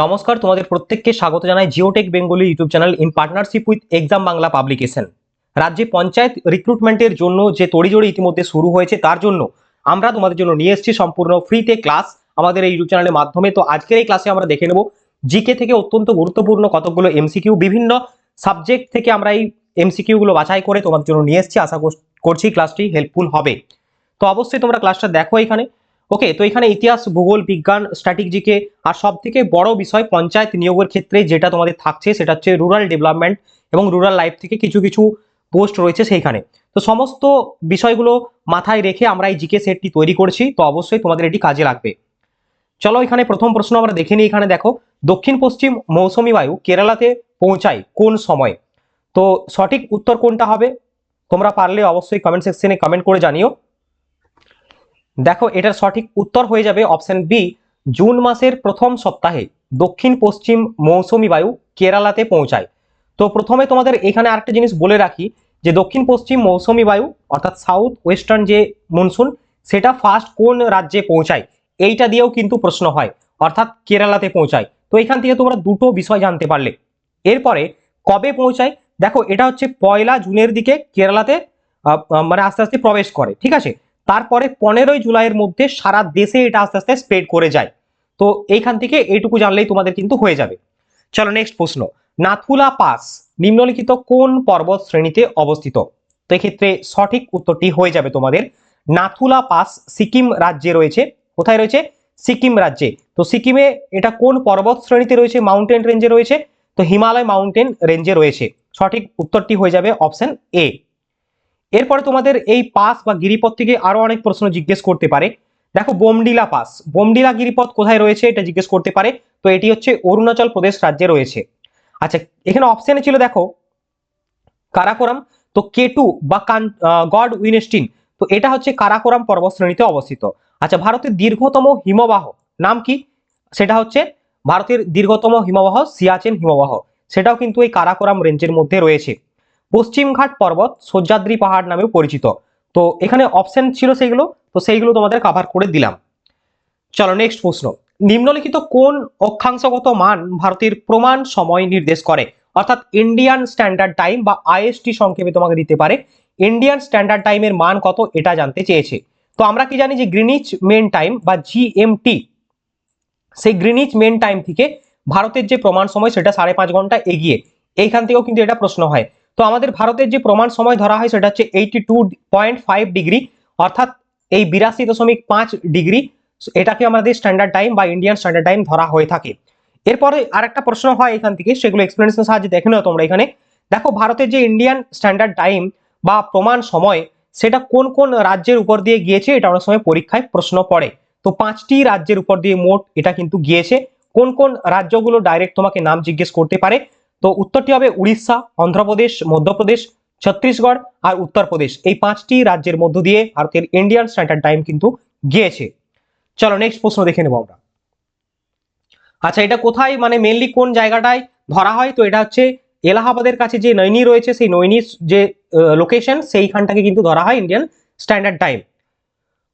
নমস্কার, তোমাদের প্রত্যেককে স্বাগত জানাই Geotech Bengali YouTube channel in partnership with exam Bangla publication রাজ্যে পঞ্চায়েত রিক্রুটমেন্টের জন্য যে তড়িজড়ি ইতিমধ্যে শুরু হয়েছে, তার জন্য আমরা তোমাদের জন্য নিয়ে এসেছি সম্পূর্ণ ফ্রিতে ক্লাস আমাদের এই ইউটিউব চ্যানেলের মাধ্যমে। তো আজকের এই ক্লাসে আমরা দেখে নেব জিকে থেকে অত্যন্ত গুরুত্বপূর্ণ কতগুলো এমসিকিউ বিভিন্ন সাবজেক্ট থেকে আমরা এই এমসিকিউ গুলো বাছাই করে তোমাদের জন্য নিয়ে এসেছি। আশা করছি ক্লাসটি হেল্পফুল হবে। তো অবশ্যই তোমরা ক্লাসটা দেখো এখানে। ওকে তো এখানে ইতিহাস, ভূগোল, বিজ্ঞান স্ট্র্যাটেজিকে আর সব থেকে বড় বিষয় পঞ্চায়েত নিয়োগের ক্ষেত্রে যেটা তোমাদের থাকছে সেটা হচ্ছে রুরাল ডেভেলপমেন্ট এবং রুরাল লাইফ থেকে কিছু কিছু পোস্ট রয়েছে সেইখানে। তো সমস্ত বিষয়গুলো মাথায় রেখে আমরা এই জিকে সেটটি তৈরি করছি, তো অবশ্যই তোমাদের এটি কাজে লাগবে। চলো এখানে প্রথম প্রশ্ন আমরা দেখে নিই, এখানে দেখো, দক্ষিণ পশ্চিম মৌসুমী বায়ু কেরালাতে পৌঁছায় কোন সময়? তো সঠিক উত্তর কোনটা হবে? তোমরা পারলে অবশ্যই কমেন্ট সেকশনে কমেন্ট করে জানিও। দেখো, এটার সঠিক উত্তর হয়ে যাবে অপশন বি জুন মাসের প্রথম সপ্তাহে দক্ষিণ পশ্চিম মৌসুমী বায়ু কেরালাতে পৌঁছায়। তো প্রথমে তোমাদের এখানে আরেকটা জিনিস বলে রাখি, যে দক্ষিণ পশ্চিম মৌসুমী বায়ু, অর্থাৎ সাউথ ওয়েস্টার্ন যে মনসুন সেটা ফার্স্ট কোন রাজ্যে পৌঁছায়? এইটা দিয়েও কিন্তু প্রশ্ন হয়, অর্থাৎ কেরালাতে পৌঁছায়। তো এখান থেকে তোমরা দুটো বিষয় জানতে পারলে। এরপরে কবে পৌঁছায়? দেখো, এটা হচ্ছে পয়লা জুনের দিকে কেরালাতে মানে আস্তে আস্তে প্রবেশ করে, ঠিক আছে? তারপরে পনেরোই জুলাইয়ের মধ্যে সারা দেশে এটা আস্তে আস্তে স্প্রেড করে যায়। তো এইখান থেকে এইটুকু জানলেই তোমাদের কিন্তু হয়ে যাবে। চলো নেক্সট প্রশ্ন। নাথুলা পাস নিম্নলিখিত কোন পর্বত শ্রেণীতে অবস্থিত? তো এক্ষেত্রে সঠিক উত্তরটি হয়ে যাবে তোমাদের। নাথুলা পাস সিকিম রাজ্যে রয়েছে। কোথায় রয়েছে? সিকিম রাজ্যে। তো সিকিমে এটা কোন পর্বত শ্রেণীতে রয়েছে? মাউন্টেন রেঞ্জে রয়েছে। তো হিমালয় মাউন্টেন রেঞ্জে রয়েছে। সঠিক উত্তরটি হয়ে যাবে অপশন এ এরপরে তোমাদের এই পাস বা গিরিপথ থেকে আরও অনেক প্রশ্ন জিজ্ঞেস করতে পারে। দেখো, বোমডিলা পাস। বোমডিলা গিরিপথ কোথায় রয়েছে এটা জিজ্ঞেস করতে পারে। তো এটি হচ্ছে অরুণাচল প্রদেশ রাজ্যে রয়েছে। আচ্ছা এখানে অপশনে ছিল দেখো, কারাকোরাম। তো কেটু বা কান গড উইনেস্টিন, তো এটা হচ্ছে কারাকোরাম পর্বত শ্রেণীতে অবস্থিত। আচ্ছা ভারতের দীর্ঘতম হিমবাহ, নাম কি? সেটা হচ্ছে ভারতের দীর্ঘতম হিমবাহ সিয়াচেন হিমবাহ। সেটাও কিন্তু এই কারাকোরাম রেঞ্জের মধ্যে রয়েছে। পশ্চিমঘাট পর্বত সহ্যাদ্রি পাহাড় নামেও পরিচিত। তো এখানে অপশন ছিল সেইগুলো, তো সেইগুলো তোমাদের কাভার করে দিলাম। চলো নেক্সট প্রশ্ন। নিম্নলিখিত কোন অক্ষাংশগত মান ভারতের প্রমাণ সময় নির্দেশ করে? অর্থাৎ ইন্ডিয়ান স্ট্যান্ডার্ড টাইম বা আইএসটি সংক্ষেপে তোমাকে দিতে পারে। ইন্ডিয়ান স্ট্যান্ডার্ড টাইমের মান কত এটা জানতে চেয়েছে। তো আমরা কি জানি যে গ্রিনিচ মেন টাইম বা জিএমটি সেই গ্রিনিচ মেন টাইম থেকে ভারতের যে প্রমাণ সময় সেটা সাড়ে পাঁচ ঘণ্টা এগিয়ে। এইখান থেকেও কিন্তু এটা প্রশ্ন হয়। তো আমাদের ভারতের যে প্রমাণ সময় ধরা হয় সেটা হচ্ছে eighty two point five degree অর্থাৎ এই বিরাশি দশমিক পাঁচ ডিগ্রি এটাকে আমাদের স্ট্যান্ডার্ড টাইম বা ইন্ডিয়ান স্ট্যান্ডার্ড টাইম ধরা হয়ে থাকে। এরপরে আরেকটা প্রশ্ন হয় এখান থেকে, সেগুলো এক্সপ্লেনেশন সাহায্যে দেখে নাও তোমরা এখানে। দেখো, ভারতের যে ইন্ডিয়ান স্ট্যান্ডার্ড টাইম বা প্রমাণ সময়, সেটা কোন কোন রাজ্যের উপর দিয়ে গিয়েছে, এটা অনেক সময় পরীক্ষায় প্রশ্ন পড়ে। তো পাঁচটি রাজ্যের উপর দিয়ে মোট এটা কিন্তু গিয়েছে। কোন কোন রাজ্যগুলো ডাইরেক্ট তোমাকে নাম জিজ্ঞেস করতে পারে? তো উত্তরটি হবে উড়িষ্যা, অন্ধ্রপ্রদেশ, মধ্যপ্রদেশ, ছত্তিশগড় আর উত্তরপ্রদেশ। এই পাঁচটি রাজ্যের মধ্য দিয়ে ভারতের ইন্ডিয়ান স্ট্যান্ডার্ড টাইম কিন্তু গিয়েছে। চলো নেক্সট প্রশ্ন দেখে নেব আমরা। আচ্ছা এটা কোথায়? মানে মেনলি কোন জায়গাটায় ধরা হয়? তো এটা হচ্ছে এলাহাবাদের কাছে যে নৈনি রয়েছে, সেই নৈনির যে লোকেশন সেইখানটাকে কিন্তু ধরা হয় ইন্ডিয়ান স্ট্যান্ডার্ড টাইম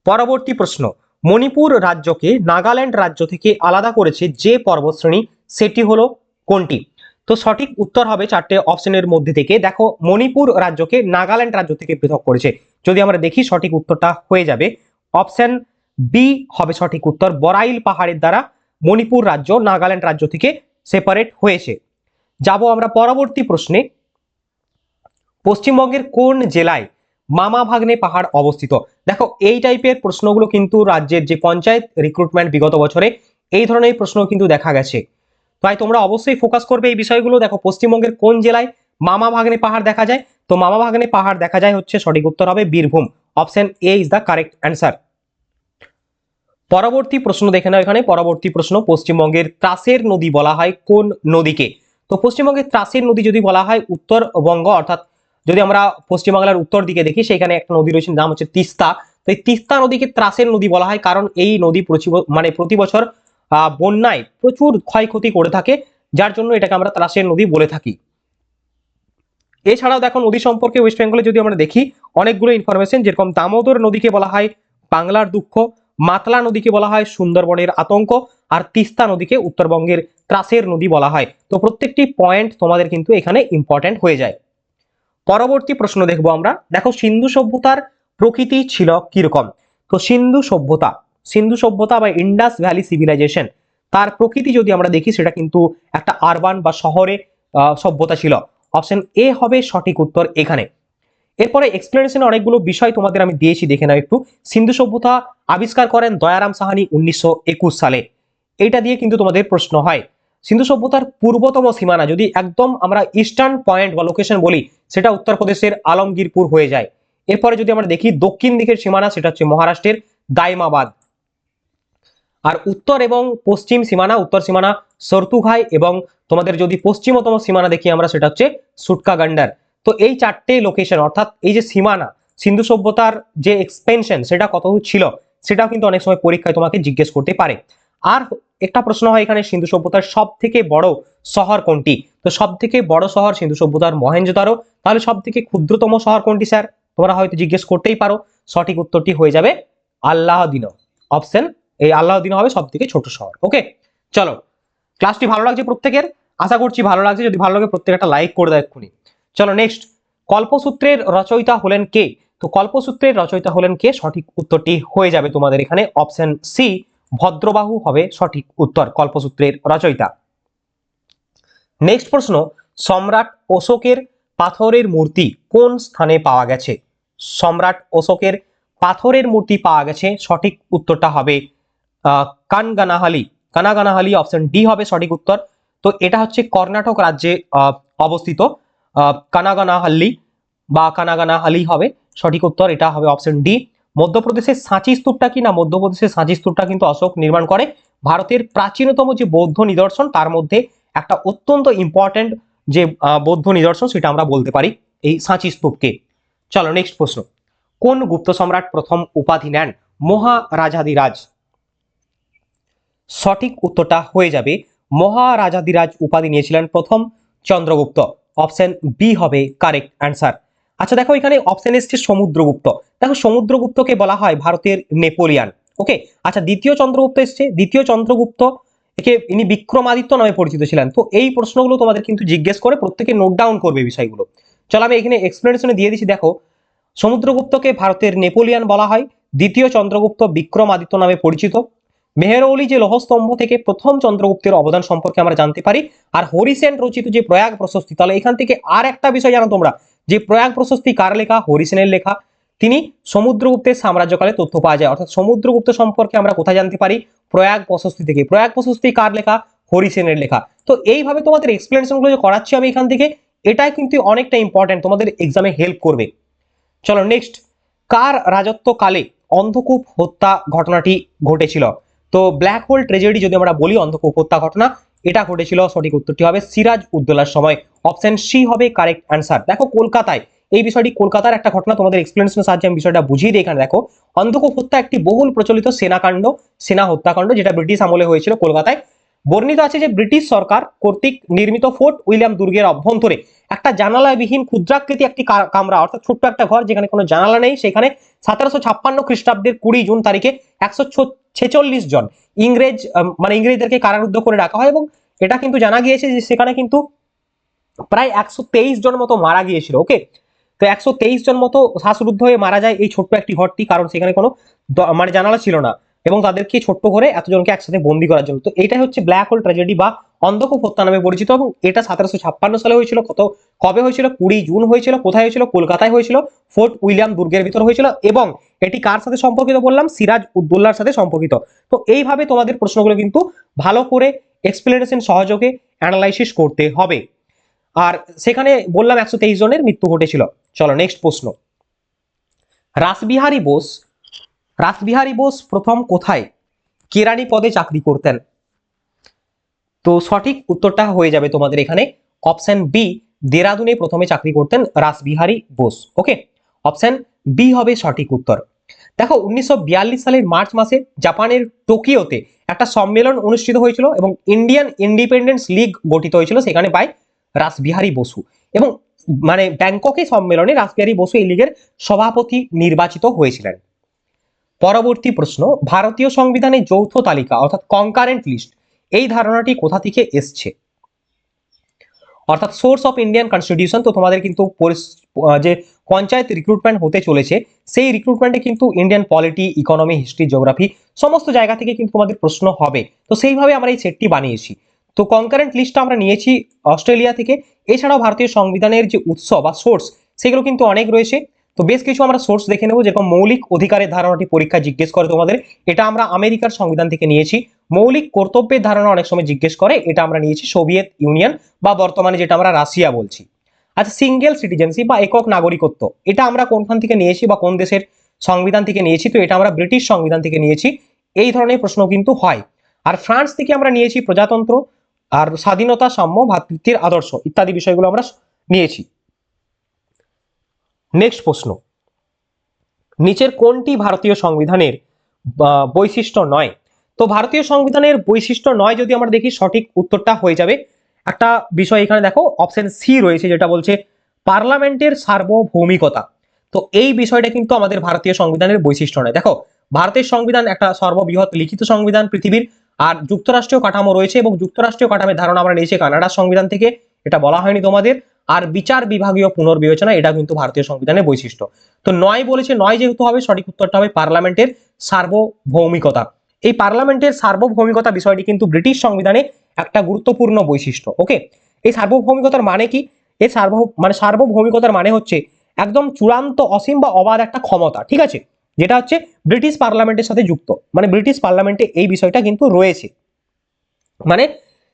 পরবর্তী প্রশ্ন, মণিপুর রাজ্যকে নাগাল্যান্ড রাজ্য থেকে আলাদা করেছে যে পর্বতশ্রেণী সেটি হলো কোনটি? তো সঠিক উত্তর হবে চারটে অপশনের মধ্যে থেকে। দেখো, মণিপুর রাজ্যকে নাগাল্যান্ড রাজ্য থেকে পৃথক করেছে। যদি আমরা দেখি, সঠিক উত্তরটা হয়ে যাবে। অপশন বি হবে সঠিক উত্তর। বরাইল পাহাড়ের দ্বারা মণিপুর রাজ্য, নাগাল্যান্ড রাজ্য থেকে সেপারেট হয়েছে। যাব আমরা পরবর্তী প্রশ্নে। পশ্চিমবঙ্গের কোন জেলায় মামা ভাগ্নে পাহাড় অবস্থিত? দেখো, এই টাইপের প্রশ্নগুলো কিন্তু রাজ্যের যে পঞ্চায়েত রিক্রুটমেন্ট বিগত বছরে, এই ধরনের প্রশ্ন কিন্তু দেখা গেছে। তাই তোমরা অবশ্যই ফোকাস করবে এই বিষয়গুলো। দেখো, পশ্চিমবঙ্গের কোন জেলায় মামা ভাগ্নে পাহাড় দেখা যায়? তো মামা ভাগ্নে পাহাড় দেখা যায় হচ্ছে সঠিক উত্তর হবে Birbhum. Option A is the correct answer পরবর্তী প্রশ্ন দেখে নাও এখানে। পরবর্তী প্রশ্ন, পশ্চিমবঙ্গের ত্রাসের নদী বলা হয় কোন নদীকে? তো পশ্চিমবঙ্গের ত্রাসের নদী যদি বলা হয় উত্তরবঙ্গ, অর্থাৎ যদি আমরা পশ্চিমবাংলার উত্তর দিকে দেখি, সেখানে একটা নদী রয়েছে, নাম হচ্ছে তিস্তা। তো এই তিস্তা নদীকে ত্রাসের নদী বলা হয়, কারণ এই নদী মানে প্রতি বছর বন্যায় প্রচুর ক্ষয়ক্ষতি করে থাকে, যার জন্য এটাকে আমরা ত্রাসের নদী বলে থাকি। এছাড়াও দেখো, নদী সম্পর্কে ওয়েস্ট বেঙ্গলে যদি আমরা দেখি, অনেকগুলো ইনফরমেশন যেরকম দামোদর নদীকে বলা হয়, বাংলার দুঃখ, মাতলা নদীকে বলা হয়, সুন্দরবনের আতঙ্ক, আর তিস্তা নদীকে উত্তরবঙ্গের ত্রাসের নদী বলা হয়। তো প্রত্যেকটি পয়েন্ট তোমাদের কিন্তু এখানে ইম্পর্টেন্ট হয়ে যায়। পরবর্তী প্রশ্ন দেখব আমরা। দেখো, সিন্ধু সভ্যতার প্রকৃতি ছিল কীরকম? তো সিন্ধু সভ্যতা সিন্ধু সভ্যতা বা ইন্ডাস ভ্যালি সিভিলাইজেশন তার প্রকৃতি যদি আমরা দেখি, সেটা কিন্তু একটা আরবান বা শহরে সভ্যতা ছিল। অপশন এ হবে সঠিক উত্তর এখানে। এরপরে এক্সপ্লেনেশনে অনেকগুলো বিষয় তোমাদের আমি দিয়েছি, দেখে নাও একটু। সিন্ধু সভ্যতা আবিষ্কার করেন দয়ারাম সাহানি উনিশশো একুশ সালে। এইটা দিয়ে কিন্তু তোমাদের প্রশ্ন হয়। সিন্ধু সভ্যতার পূর্বতম সীমানা, যদি একদম আমরা ইস্টার্ন পয়েন্ট বা লোকেশন বলি, সেটা উত্তরপ্রদেশের আলমগীরপুর হয়ে যায়। এরপরে যদি আমরা দেখি দক্ষিণ দিকের সীমানা, সেটা হচ্ছে মহারাষ্ট্রের দাইমাবাদ। আর উত্তর এবং পশ্চিম সীমানা, উত্তর সীমানা, সর্তুঘাই এবং তোমাদের যদি পশ্চিমতম সীমানা দেখি আমরা, সেটা হচ্ছে সুটকা গান্ডার তো এই চারটে লোকেশন অর্থাৎ এই যে সীমানা, সিন্ধু সভ্যতার যে এক্সপেনশন সেটা কত ছিল, সেটাও কিন্তু অনেক সময় পরীক্ষায় তোমাকে জিজ্ঞেস করতে পারে। আর একটা প্রশ্ন হয় এখানে, সিন্ধু সভ্যতার সব থেকে বড় শহর কোনটি? তো সব থেকে বড় শহর সিন্ধু সভ্যতার মহেঞ্জোদারো তাহলে সব থেকে ক্ষুদ্রতম শহর কোনটি, স্যার? তোমরা হয়তো জিজ্ঞেস করতেই পারো। সঠিক উত্তরটি হয়ে যাবে আল্লাহদিন। অপশন এই আল্লাহদিন হবে সব থেকে ছোট শহর ওকে চলো ক্লাসটি ভালো লাগছে প্রত্যেকের? আশা করছি ভালো লাগছে, যদি ভালো লাগে প্রত্যেক একটা লাইক করে দেয় এক্ষুনি। চলো নেক্সট কল্পসূত্রের রচয়িতা হলেন কে? তো কল্পসূত্রের রচয়িতা হলেন কে? সঠিক উত্তরটি হয়ে যাবে তোমাদের এখানে অপশন সি ভদ্রবাহু হবে সঠিক উত্তর, কল্পসূত্রের রচয়িতা। নেক্সট প্রশ্ন, সম্রাট অশোকের পাথরের মূর্তি কোন স্থানে পাওয়া গেছে? সম্রাট অশোকের পাথরের মূর্তি পাওয়া গেছে, সঠিক উত্তরটা হবে কানগানাহালি। কানাগানাহালি অপশন ডি হবে সঠিক উত্তর। তো এটা হচ্ছে কর্ণাটক রাজ্যে অবস্থিত। কানাগানাহাল্লি বা কানাগানাহালি হবে সঠিক উত্তর, এটা হবে অপশন ডি মধ্যপ্রদেশের সাঁচি স্তূপটা কি? না, মধ্যপ্রদেশের সাঁচি স্তূপটা কিন্তু অশোক নির্মাণ করে। ভারতের প্রাচীনতম যে বৌদ্ধ নিদর্শন, তার মধ্যে একটা অত্যন্ত ইম্পর্ট্যান্ট যে বৌদ্ধ নিদর্শন, সেটা আমরা বলতে পারি এই সাঁচি স্তূপকে। চলো নেক্সট প্রশ্ন। কোন গুপ্ত সম্রাট প্রথম উপাধি নেন? মহারাজাদিরাজ সঠিক উত্তরটা হয়ে যাবে। মহারাজাদিরাজ উপাধি নিয়েছিলেন প্রথম চন্দ্রগুপ্ত। অপশন বি হবে কারেক্ট অ্যান্সার আচ্ছা দেখো এখানে অপশন এসছে সমুদ্রগুপ্ত। দেখো সমুদ্রগুপ্তকে বলা হয় ভারতের নেপোলিয়ান। ওকে আচ্ছা দ্বিতীয় চন্দ্রগুপ্ত এসছে। দ্বিতীয় চন্দ্রগুপ্ত একে ইনি বিক্রমাদিত্য নামে পরিচিত ছিলেন। তো এই প্রশ্নগুলো তোমাদের কিন্তু জিজ্ঞেস করে প্রত্যেকে নোট ডাউন করবে বিষয়গুলো। চলো আমি এখানে এক্সপ্লেনেশনে দিয়ে দিচ্ছি। দেখো, সমুদ্রগুপ্তকে ভারতের নেপোলিয়ান বলা হয়। দ্বিতীয় চন্দ্রগুপ্ত বিক্রমাদিত্য নামে পরিচিত। মেহরৌলি যে লৌহস্তম্ভ থেকে প্রথম চন্দ্রগুপ্তের অবদান সম্পর্কে আমরা জানতে পারি, আর হরিসেন রচিত যে প্রয়াগ প্রশস্তি, তাহলে এখান থেকে আর একটা বিষয় জানো তোমরা, যে প্রয়াগ প্রশস্তি কার লেখা? হরিসেনের লেখা। তিনি সমুদ্রগুপ্তের সাম্রাজ্যকালে তথ্য পাওয়া যায়, অর্থাৎ সমুদ্রগুপ্ত সম্পর্কে আমরা কোথায় জানতে পারি? প্রয়াগ প্রশস্তি থেকে। প্রয়াগ প্রশস্তি কার লেখা? হরিসেনের লেখা। তো এইভাবে তোমাদের এক্সপ্লেনেশনগুলো যে করাচ্ছি আমি এখান থেকে, এটাই কিন্তু অনেকটা ইম্পর্টেন্ট তোমাদের এক্সামে হেল্প করবে। চলো নেক্সট কার রাজত্বকালে অন্ধকূপ হত্যা ঘটনাটি ঘটেছিল? তো ব্ল্যাক হোল ট্রেজেডি যদি আমরা বলি অন্ধকূপ হত্যা ঘটনা, এটা ঘটেছিল, সঠিক উত্তরটি হবে সিরাজ উদ্দোলার সময়। অপশন সি হবে কারেক্ট অ্যান্সার দেখো কলকাতায়, এই বিষয়টি কলকাতার একটা ঘটনা, তোমাদের এক্সপ্লেনেশনের সাহায্যে আমি বিষয়টা বুঝিয়ে দিই এখানে। দেখো অন্ধকূপ হত্যা একটি বহুল প্রচলিত সেনাকাণ্ড, সেনা হত্যাকাণ্ড, যেটা ব্রিটিশ আমলে হয়েছিল কলকাতায়। বর্ণিত আছে যে ব্রিটিশ সরকার কর্তৃক নির্মিত ফোর্ট উইলিয়াম দুর্গের অভ্যন্তরে একটা জানালাবিহীন ক্ষুদ্রাকৃতি একটি কামরা, অর্থাৎ ছোট্ট একটা ঘর, যেখানে কোনো জানালা নেই। সেখানে সতেরোশো ছাপ্পান্ন খ্রিস্টাব্দের কুড়ি জুন তারিখে একশো ছেচল্লিশ জন। ইংরেজ মানে ইংরেজদেরকে কারারুদ্ধ করে রাখা হয় এবং এটা কিন্তু জানা গিয়েছে যে সেখানে কিন্তু প্রায় একশো তেইশ জন মতো মারা গিয়েছিল ওকে তো একশো তেইশ জন মতো শ্বাসরুদ্ধ হয়ে মারা যায় এই ছোট্ট একটি ঘরটি, কারণ সেখানে কোনো মানে জানালা ছিল না এবং তাদেরকে ছোট্ট করে এতজনকে একসাথে বন্দি করার জন্য। তো এটাই হচ্ছে ব্ল্যাক হোল ট্র্যাজেডি বা অন্ধকূপ হত্যা নামে পরিচিত এবং এটা সতেরোশো ছাপ্পান্ন সালে হয়েছিল, কত, কবে হয়েছিল? কুড়ি জুন হয়েছিল, কোথায় হয়েছিল? কলকাতায় হয়েছিল, ফোর্ট উইলিয়াম দুর্গের ভিতর হয়েছিল এবং এটি কার সাথে সম্পর্কিত বললাম? সিরাজ উদ্দৌলার সাথে সম্পর্কিত। তো এইভাবে তোমাদের প্রশ্নগুলো কিন্তু ভালো করে এক্সপ্লেনেশন সহযোগে অ্যানালাইসিস করতে হবে। আর সেখানে বললাম একশো তেইশ জনের মৃত্যু ঘটেছিল। চলো নেক্সট প্রশ্ন। রাসবিহারী বোস রাসবিহারী বোস প্রথম কোথায়? কেরানি পদে চাকরি করতেন। তো সঠিক উত্তরটা হয়ে যাবে তোমাদের এখানে। অপশন বি দেরাদুনে প্রথমে চাকরি করতেন Rashbehari Bose. Okay option B হবে সঠিক উত্তর। দেখো, উনিশশো বিয়াল্লিশ সালের মার্চ মাসে জাপানের টোকিওতে একটা সম্মেলন অনুষ্ঠিত হয়েছিল এবং ইন্ডিয়ান ইন্ডিপেন্ডেন্স লীগ গঠিত হয়েছিল সেখানে পায় রাসবিহারী বসু। এবং মানে ব্যাংককে সম্মেলনে রাসবিহারী বসু এই লীগের সভাপতি নির্বাচিত হয়েছিলেন। পরবর্তী প্রশ্ন, ভারতীয় সংবিধানের যৌথ তালিকা অর্থাৎ কনকারেন্ট লিস্ট এই ধারণাটি কোথা থেকে এসছে? অর্থাৎ সোর্স অফ ইন্ডিয়ান কনস্টিটিউশন তো তোমাদের কিন্তু যে পঞ্চায়েত রিক্রুটমেন্ট হতে চলেছে, সেই রিক্রুটমেন্টে কিন্তু Indian polity economy history geography সমস্ত জায়গা থেকে কিন্তু তোমাদের প্রশ্ন হবে। তো সেইভাবে আমরা এই সেটটি বানিয়েছি। তো কনকারেন্ট লিস্টটা আমরা নিয়েছি অস্ট্রেলিয়া থেকে। এছাড়াও ভারতীয় সংবিধানের যে উৎস বা সোর্স সেগুলো কিন্তু অনেক রয়েছে। তো বেশ কিছু আমরা সোর্স দেখে নেব, যেরকম মৌলিক অধিকারের ধারণাটি পরীক্ষা জিজ্ঞেস করে তোমাদের। এটা আমরা আমেরিকার সংবিধান থেকে নিয়েছি। মৌলিক কর্তব্যের ধারণা অনেক সময় জিজ্ঞেস করে, এটা আমরা নিয়েছি সোভিয়েত ইউনিয়ন বা বর্তমানে যেটা আমরা রাশিয়া বলছি। আচ্ছা সিঙ্গেল সিটিজেনশিপ বা একক নাগরিকত্ব, এটা আমরা কোনখান থেকে নিয়েছি বা কোন দেশের সংবিধান থেকে নিয়েছি? তো এটা আমরা ব্রিটিশ সংবিধান থেকে নিয়েছি। এই ধরনের প্রশ্ন কিন্তু হয়। আর ফ্রান্স থেকে আমরা নিয়েছি প্রজাতন্ত্র, আর স্বাধীনতা সাম্য ভ্রাতৃত্বের আদর্শ ইত্যাদি বিষয়গুলো আমরা নিয়েছি। নেক্সট প্রশ্ন। নিচের কোনটি ভারতীয় সংবিধানের বৈশিষ্ট্য নয়? তো ভারতীয় সংবিধানের বৈশিষ্ট্য নয় যদি আমরা দেখি, সঠিক উত্তরটা হয়ে যাবে। একটা বিষয় এখানে দেখো অপশন সি রয়েছে, যেটা বলছে পার্লামেন্টের সার্বভৌমিকতা। তো এই বিষয়টা কিন্তু আমাদের ভারতীয় সংবিধানের বৈশিষ্ট্য নয়। দেখো, ভারতের সংবিধান একটা সর্ববৃহৎ লিখিত সংবিধান পৃথিবীর, আর যুক্তরাষ্ট্রীয় কাঠামো রয়েছে এবং যুক্তরাষ্ট্রীয় কাঠামোর ধারণা আমরা নিয়েছি কানাডার সংবিধান থেকে। এটা বলা হয়নি তোমাদের। আর বিচার বিভাগীয় পুনর্বিবেচনা, এটা কিন্তু ভারতীয় সংবিধানের বৈশিষ্ট্য। তো নয় বলেছে, নয় যেহেতু হবে, সঠিক উত্তরটা হবে পার্লামেন্টের সার্বভৌমিকতা। এই পার্লামেন্টের সার্বভৌমিকতা বিষয়টি কিন্তু ব্রিটিশ সংবিধানে একটা গুরুত্বপূর্ণ বৈশিষ্ট্য, ওকে? এই সার্বভৌমিকতার মানে কি? এই সার্ব মানে সার্বভৌমিকতার মানে হচ্ছে একদম চূড়ান্ত অসীম বা অবাধ একটা ক্ষমতা, ঠিক আছে? যেটা হচ্ছে ব্রিটিশ পার্লামেন্টের সাথে যুক্ত। মানে ব্রিটিশ পার্লামেন্টে এই বিষয়টা কিন্তু রয়েছে। মানে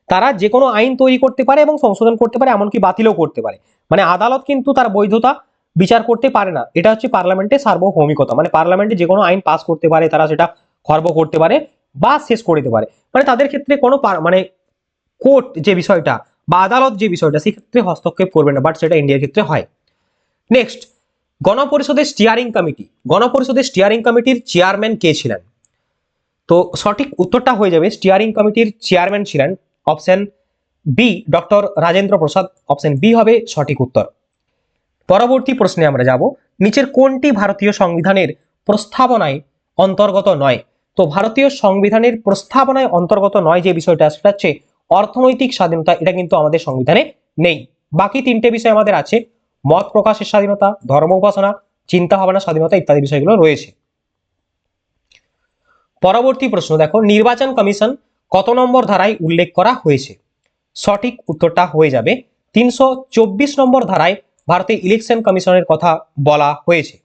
তারা যে কোনো আইন তৈরি করতে পারে এবং সংশোধন করতে পারে, এমনকি বাতিলও করতে পারে। মানে আদালত কিন্তু তার বৈধতা বিচার করতে পারে না। এটা হচ্ছে পার্লামেন্টের সার্বভৌমিকতা। মানে পার্লামেন্টে যে কোনো আইন পাস করতে পারে, তারা সেটা খর্ব করতে পারে বা শেষ করে দিতে পারে। মানে তাদের ক্ষেত্রে কোনো মানে কোর্ট যে বিষয়টা বা আদালত যে বিষয়টা, সেক্ষেত্রে হস্তক্ষেপ করবে না, বাট সেটা ইন্ডিয়ার ক্ষেত্রে হয়। নেক্সট, গণপরিষদের স্টিয়ারিং কমিটি গণপরিষদের স্টিয়ারিং কমিটির চেয়ারম্যান কে ছিলেন? তো সঠিক উত্তরটা হয়ে যাবে। স্টিয়ারিং কমিটির চেয়ারম্যান ছিলেন option B doctor Rajendra Prasad option B হবে সঠিক উত্তর। পরবর্তী প্রশ্নে আমরা যাব। নিচের কোনটি ভারতীয় সংবিধানের প্রস্তাবনায় অন্তর্গত নয়? তো ভারতীয় সংবিধানের প্রস্তাবনায় অন্তর্গত নয় যে বিষয়টা, সেটা হচ্ছে অর্থনৈতিক স্বাধীনতা। এটা কিন্তু আমাদের সংবিধানে নেই। বাকি তিনটে বিষয় আমাদের আছে। মত প্রকাশের স্বাধীনতা, ধর্ম উপাসনা, চিন্তা ভাবনা স্বাধীনতা ইত্যাদি বিষয়গুলো রয়েছে। পরবর্তী প্রশ্ন, দেখো, নির্বাচন কমিশন কত নম্বর ধারায় উল্লেখ করা হয়েছে? সঠিক উত্তরটা হয়ে যাবে তিনশো চব্বিশ নম্বর ধারায় ভারতের ইলেকশন কমিশনের কথা বলা হয়েছে।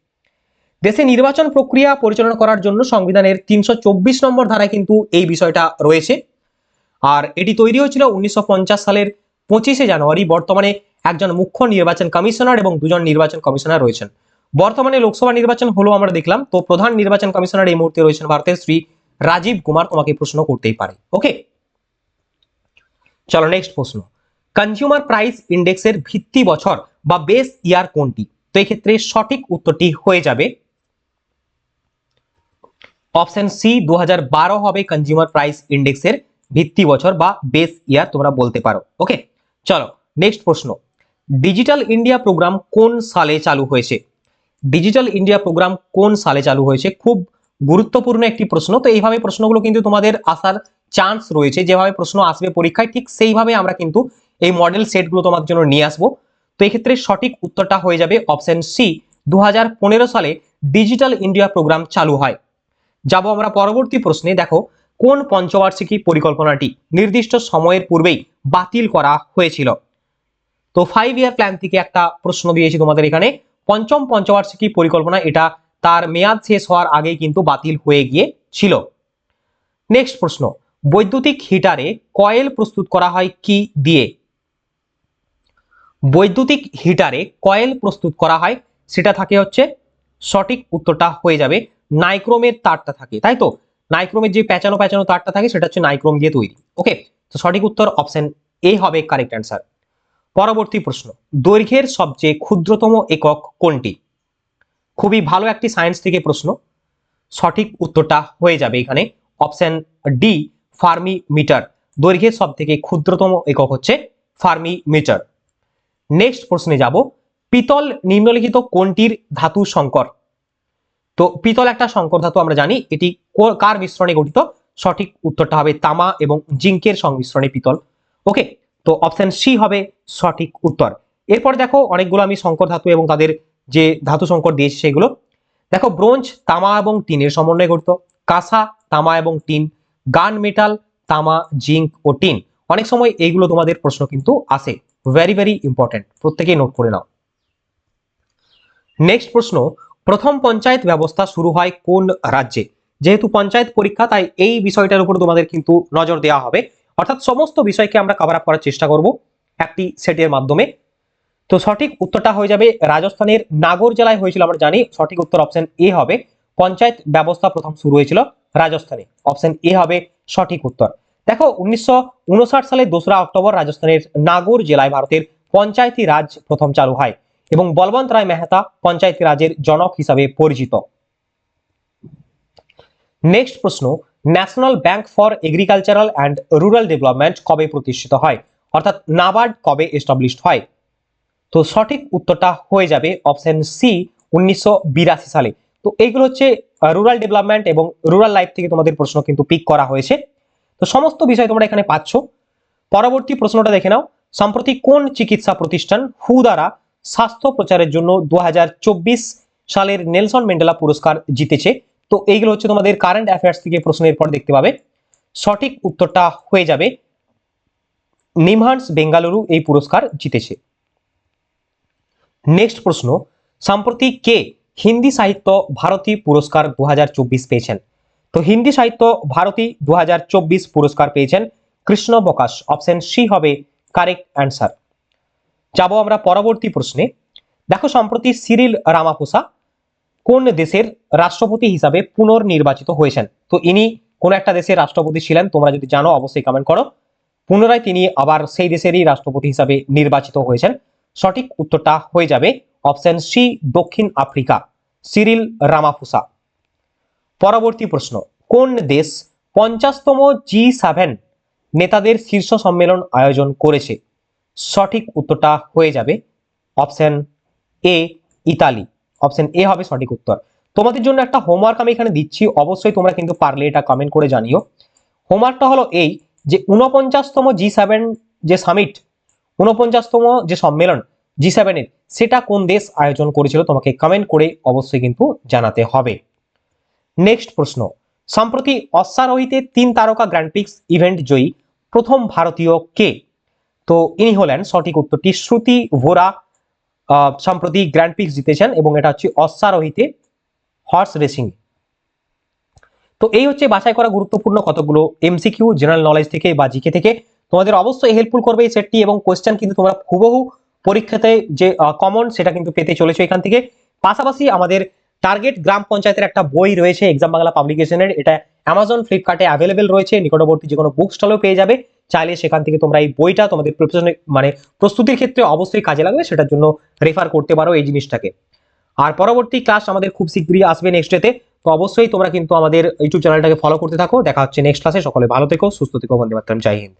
দেশে নির্বাচন প্রক্রিয়া পরিচালনা করার জন্য সংবিধানের তিনশো চব্বিশ নম্বর ধারায় কিন্তু এই বিষয়টা রয়েছে। আর এটি তৈরি হয়েছিল উনিশশো পঞ্চাশ সালের পঁচিশে জানুয়ারি। বর্তমানে একজন মুখ্য নির্বাচন কমিশনার এবং দুজন নির্বাচন কমিশনার রয়েছেন। বর্তমানে লোকসভা নির্বাচন হলো আমরা দেখলাম। তো প্রধান নির্বাচন কমিশনার এই মুহূর্তে রয়েছেন ভারতের শ্রী রাজীব কুমার তোমাকে প্রশ্ন করতেই পারে ওকে চলো নেক্সট প্রশ্ন। কনজিউমার প্রাইস ইন্ডেক্সের ভিত্তি বছর বা বেস ইয়ার কোনটি? তো এই ক্ষেত্রে সঠিক উত্তরটি হয়ে যাবে। অপশন সি দু হাজার বারো হবে কনজিউমার প্রাইস ইন্ডেক্সের ভিত্তি বছর বা বেস ইয়ার তোমরা বলতে পারো ওকে চলো নেক্সট প্রশ্ন। ডিজিটাল ইন্ডিয়া প্রোগ্রাম কোন সালে চালু হয়েছে? ডিজিটাল ইন্ডিয়া প্রোগ্রাম কোন সালে চালু হয়েছে? খুব গুরুত্বপূর্ণ একটি প্রশ্ন। তো এইভাবে প্রশ্নগুলো কিন্তু তোমাদের আসার চান্স রয়েছে। যেভাবে প্রশ্ন আসবে পরীক্ষায়, ঠিক সেইভাবে আমরা কিন্তু এই মডেল সেটগুলো তোমাদের জন্য নিয়ে আসব। তো এক্ষেত্রে সঠিক উত্তরটা হয়ে যাবে অপশন সি দু হাজার পনেরো সালে ডিজিটাল ইন্ডিয়া প্রোগ্রাম চালু হয়। যাব আমরা পরবর্তী প্রশ্নে। দেখো, কোন পঞ্চবার্ষিকী পরিকল্পনাটি নির্দিষ্ট সময়ের পূর্বেই বাতিল করা হয়েছিল? তো ফাইভ ইয়ার প্ল্যান থেকে একটা প্রশ্ন দিয়েছি তোমাদের এখানে। পঞ্চম পঞ্চবার্ষিকী পরিকল্পনা এটা তার মেয়াদ শেষ হওয়ার আগেই কিন্তু বাতিল হয়ে গিয়েছিল। নেক্সট প্রশ্ন, বৈদ্যুতিক হিটারে কয়েল প্রস্তুত করা হয় কি দিয়ে? বৈদ্যুতিক হিটারে কয়েল প্রস্তুত করা হয়, সেটা থাকে হচ্ছে, সঠিক উত্তরটা হয়ে যাবে, নাইক্রোমের তারটা থাকে, তাই তো? নাইক্রোমের যে প্যাচানো প্যাচানো তারটা থাকে, সেটা হচ্ছে নাইক্রোম দিয়ে তৈরি। ওকে তো সঠিক উত্তর অপশন এ হবে কারেক্ট অ্যান্সার পরবর্তী প্রশ্ন, দৈর্ঘ্যের সবচেয়ে ক্ষুদ্রতম একক কোনটি? খুবই ভালো একটি সায়েন্স থেকে প্রশ্ন। সঠিক উত্তরটা হয়ে যাবে এখানে। অপশন ডি ফার্মি মিটার দৈর্ঘ্যের সব থেকে ক্ষুদ্রতম একক হচ্ছে ফার্মি মিটার নেক্সট প্রশ্নে যাব। পিতল নিম্নলিখিত কোনটির ধাতু সংকর? তো পিতল একটা সংকর ধাতু আমরা জানি, এটি কার মিশ্রণে গঠিত? সঠিক উত্তরটা হবে তামা এবং জিঙ্কের সংমিশ্রণে পিতল। ওকে তো অপশন সি হবে সঠিক উত্তর। এরপর দেখো, অনেকগুলো আমি সংকর ধাতু এবং তাদের যে ধাতু সংকট দিয়েছি সেগুলো। দেখো, ব্রোঞ্জ, তামা এবং টিনের সমন্বয়ে গঠিত। কাঁসা, তামা এবং টিন। গান, মেটাল, তামা, জিঙ্ক ও টিন। অনেক সময় এইগুলো তোমাদের প্রশ্ন কিন্তু আসে। ভেরি ভেরি ইম্পর্টেন্ট প্রত্যেকেই নোট করে নাও। নেক্সট প্রশ্ন, প্রথম পঞ্চায়েত ব্যবস্থা শুরু হয় কোন রাজ্যে? যেহেতু পঞ্চায়েত পরীক্ষা, তাই এই বিষয়টার উপর তোমাদের কিন্তু নজর দেওয়া হবে। অর্থাৎ সমস্ত বিষয়কে আমরা কভার আপ করার চেষ্টা করব একটি সেটের মাধ্যমে। তো সঠিক উত্তরটা হয়ে যাবে রাজস্থানের নাগর জেলায় হয়েছিল, আমরা জানি। সঠিক উত্তর অপশন এ হবে। পঞ্চায়েত ব্যবস্থা প্রথম শুরু হয়েছিল রাজস্থানে। অপশন এ হবে সঠিক উত্তর। দেখো, উনিশশো উনষাট সালে দোসরা অক্টোবর রাজস্থানের নাগর জেলায় ভারতের পঞ্চায়েতি রাজ প্রথম চালু হয় এবং বলবন্ত রায় মেহতা পঞ্চায়েতি রাজের জনক হিসাবে পরিচিত। নেক্সট প্রশ্ন, national bank for agricultural and rural development কবে প্রতিষ্ঠিত হয়? অর্থাৎ নাবার্ড কবে এস্টাবলিশড হয়? তো সঠিক উত্তরটা হয়ে যাবে অপশন সি উনিশশো বিরাশি সালে। তো এইগুলো হচ্ছে রুরাল ডেভেলপমেন্ট এবং রুরাল লাইফ থেকে তোমাদের প্রশ্ন কিন্তু পিক করা হয়েছে। তো সমস্ত বিষয় তোমরা এখানে পাচ্ছ। পরবর্তী প্রশ্নটা দেখে নাও। সম্প্রতি কোন চিকিৎসা প্রতিষ্ঠান হু দ্বারা স্বাস্থ্য প্রচারের জন্য দু হাজার চব্বিশ সালের নেলসন মেন্ডেলা পুরস্কার জিতেছে? তো এইগুলো হচ্ছে তোমাদের কারেন্ট অ্যাফেয়ার্স থেকে প্রশ্নের পর দেখতে পাবে। সঠিক উত্তরটা হয়ে যাবে। নিমহান্স বেঙ্গালুরু এই পুরস্কার জিতেছে। নেক্সট প্রশ্ন, সম্প্রতি কে হিন্দি সাহিত্য ভারতী পুরস্কার দু হাজার চব্বিশ পেয়েছেন? তো হিন্দি সাহিত্য ভারতী দু হাজার চব্বিশ পুরস্কার পেয়েছেন কৃষ্ণ বকাশ অপশন সি হবে কারেক্ট অ্যান্সার যাব আমরা পরবর্তী প্রশ্নে। দেখো, সম্প্রতি সিরিল রামাফোসা কোন দেশের রাষ্ট্রপতি হিসাবে পুনর্নির্বাচিত হয়েছেন? তো ইনি কোন একটা দেশের রাষ্ট্রপতি ছিলেন, তোমরা যদি জানো, অবশ্যই কমেন্ট করো। পুনরায় তিনি আবার সেই দেশেরই রাষ্ট্রপতি হিসাবে নির্বাচিত হয়েছেন। সঠিক উত্তরটা হয়ে যাবে অপশন সি দক্ষিণ আফ্রিকা। Cyril Ramaphosa. পরবর্তী প্রশ্ন, কোন দেশ পঞ্চাশতম জি সেভেন নেতাদের শীর্ষ সম্মেলন আয়োজন করেছে? সঠিক উত্তরটা হয়ে যাবে option A Italy. Option A হবে সঠিক উত্তর। তোমাদের জন্য একটা হোমওয়ার্ক আমি এখানে দিচ্ছি, অবশ্যই তোমরা কিন্তু পারলে এটা কমেন্ট করে জানিও। হোমওয়ার্কটা হলো এই যে উনপঞ্চাশতম জি সেভেন যে সামিট উনপঞ্চাশতম যে সম্মেলন জি সেভেনের সেটা কোন দেশ আয়োজন করেছিল তোমাকে কমেন্ট করে অবশ্যই কিন্তু জানাতে হবে। নেক্সট প্রশ্ন, সম্প্রতি অশ্বারোহীতে তিন তারকা গ্র্যান্ড পিক্স ইভেন্ট জয়ী প্রথম ভারতীয় কে? তো ইনি হলেন সঠিক উত্তরটি শ্রুতি ভোরা সম্প্রতি গ্র্যান্ড পিক্স জিতেছেন এবং এটা হচ্ছে অশ্বারোহীতে হর্স রেসিং তো এই হচ্ছে বাছাই করা গুরুত্বপূর্ণ কতগুলো এমসিকিউ জেনারেল নলেজ থেকে বা জিকে থেকে। তোমাদের অবশ্যই হেল্পফুল করবে এই সেটটি এবং কোয়েশ্চেন কিন্তু তোমরা হুবহু পরীক্ষাতে যে কমন সেটা কিন্তু পেতে চলেছে এখান থেকে। পাশাপাশি আমাদের টার্গেট গ্রাম পঞ্চায়েতের একটা বই রয়েছে এক্সাম বাংলা পাবলিকেশনের এটা অ্যামাজন ফ্লিপকার্টে অ্যাভেলেবেল রয়েছে। নিকটবর্তী যে কোনো বুক স্টলেও পেয়ে যাবে। চাইলে সেখান থেকে তোমরা এই বইটা তোমাদের প্রিপারেশনে মানে প্রস্তুতির ক্ষেত্রে অবশ্যই কাজে লাগবে। সেটার জন্য রেফার করতে পারো এই জিনিসটাকে। আর পরবর্তী ক্লাস আমাদের খুব শীঘ্রই আসবে নেক্সট ডেতে তো অবশ্যই তোমরা কিন্তু আমাদের ইউটিউব চ্যানেলটাকে ফলো করতে থাকো। দেখা হচ্ছে নেক্সট ক্লাসে সকলে ভালো থেকো, সুস্থ থেকো। বন্দে মাতরম। জয় হিন্দ।